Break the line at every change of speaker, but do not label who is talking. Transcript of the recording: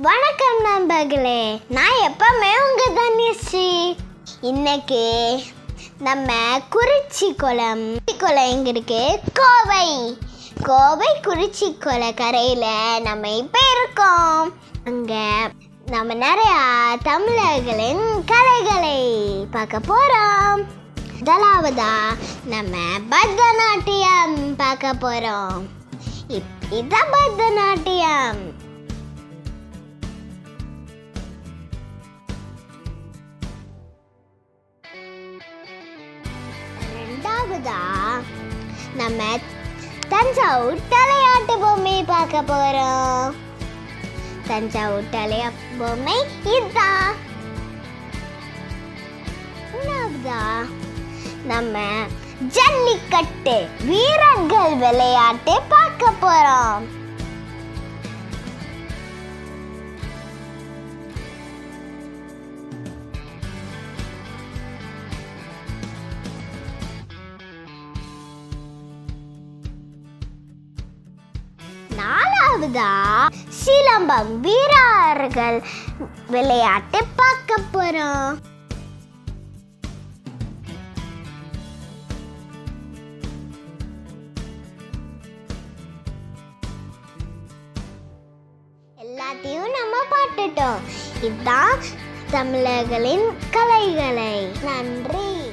வணக்கம் நண்பர்களே. நான் எப்பவுமே உங்க தன்யஸ்ரீ இன்னைக்கு நம்ம குறிச்சி குளம். குளம் எங்க இருக்கு? கோவை. கோவை குறிச்சி குள கரையில் நம்ம இப்போ இருக்கோம். அங்கே நம்ம நிறையா தமிழர்களின் கலைகளை பார்க்க போகிறோம் முதலாவதா நம்ம பரதநாட்டியம் பார்க்க போகிறோம் இதான் பரதநாட்டியம். ரெண்டாவதா நம்ம தஞ்சாவூர் தலையாட்டு பொம்மை பார்க்க போறோம். தஞ்சாவூர் தலையா பொம்மை இதுதான் நம்ம ஜல்லிக்கட்டு வீரர்கள் விளையாட்டு பார்க்க போறோம். நாலாவதா சிலம்பம் வீரர்கள் விளையாட்டு பார்க்க போறோம். எல்லாத்தையும் நம்ம பாட்டுட்டோம். இதுதான் தமிழர்களின் கலைகளை. நன்றி.